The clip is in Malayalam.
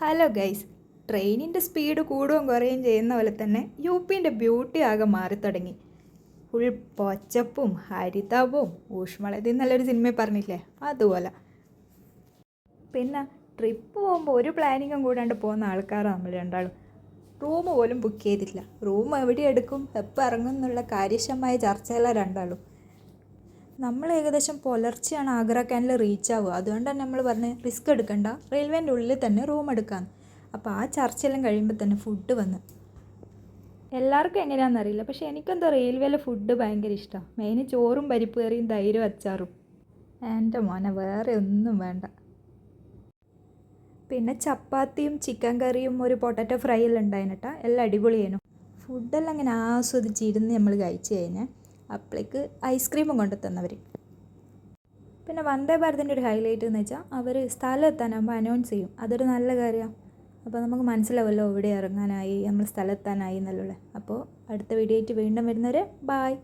ഹലോ ഗൈസ് ട്രെയിനിന്റെ സ്പീഡ് കൂടുകയും കുറയുകയും ചെയ്യുന്ന പോലെ തന്നെ യു പിന്റെ ബ്യൂട്ടി ആകെ മാറി തുടങ്ങി. ഫുൾ പച്ചപ്പും ഹരിതാപവും ഊഷ്മളതി നല്ലൊരു സിനിമ പറഞ്ഞില്ലേ? അതുപോലെ. പിന്നെ ട്രിപ്പ് പോകുമ്പോൾ ഒരു പ്ലാനിങ്ങും കൂടാണ്ട് പോകുന്ന ആൾക്കാരാണ് നമ്മൾ രണ്ടാളും. റൂം പോലും ബുക്ക് ചെയ്തിട്ടില്ല. റൂം എവിടെ എടുക്കും എപ്പോൾ ഇറങ്ങും എന്നുള്ള കാര്യക്ഷമമായ ചർച്ചയല്ല രണ്ടാളും. നമ്മൾ ഏകദേശം പുലർച്ചെയാണ് ആഗ്ര ക്യാനിൽ റീച്ച് ആവുക. അതുകൊണ്ട് തന്നെ നമ്മൾ പറഞ്ഞ് റിസ്ക് എടുക്കണ്ട. റെയിൽവേന്റെ ഉള്ളിൽ തന്നെ റൂം എടുക്കാം. അപ്പോൾ ആ ചർച്ചയെല്ലാം കഴിയുമ്പോൾ തന്നെ ഫുഡ് വന്ന്. എല്ലാവർക്കും എങ്ങനെയാണെന്ന് അറിയില്ല. പക്ഷേ എനിക്കെന്തോ റെയിൽവേയിലെ ഫുഡ് ഭയങ്കര ഇഷ്ടമാണ് മെയിന് ചോറും പരിപ്പ് കറിയും തൈരും അച്ചാറും. എന്റെ മോനെ വേറെ ഒന്നും വേണ്ട. പിന്നെ ചപ്പാത്തിയും ചിക്കൻ കറിയും ഒരു പൊട്ടറ്റോ ഫ്രൈ എല്ലാം ഉണ്ടായിട്ടാ എല്ലാം അടിപൊളിയേനു. ഫുഡെല്ലാം അങ്ങനെ ആസ്വദിച്ചിരുന്ന് നമ്മൾ കഴിച്ചു കഴിഞ്ഞാൽ അപ്പോഴേക്ക് ഐസ്ക്രീമും കൊണ്ടു തന്നവർ പിന്നെ വന്ദേ ഭാരതിന്റെ ഒരു ഹൈലൈറ്റ് എന്ന് വെച്ചാൽ അവർ സ്ഥലം എത്താനാകുമ്പോൾ അനൗൺസ് ചെയ്യും. അതൊരു നല്ല കാര്യമാണ് അപ്പോൾ നമുക്ക് മനസ്സിലാവുമല്ലോ ഇവിടെ ഇറങ്ങാനായി നമ്മൾ സ്ഥലം എത്താനായി എന്നുള്ളത്. അപ്പോൾ അടുത്ത വീഡിയോ ആയിട്ട് വീണ്ടും വരുന്നവരെ ബായ്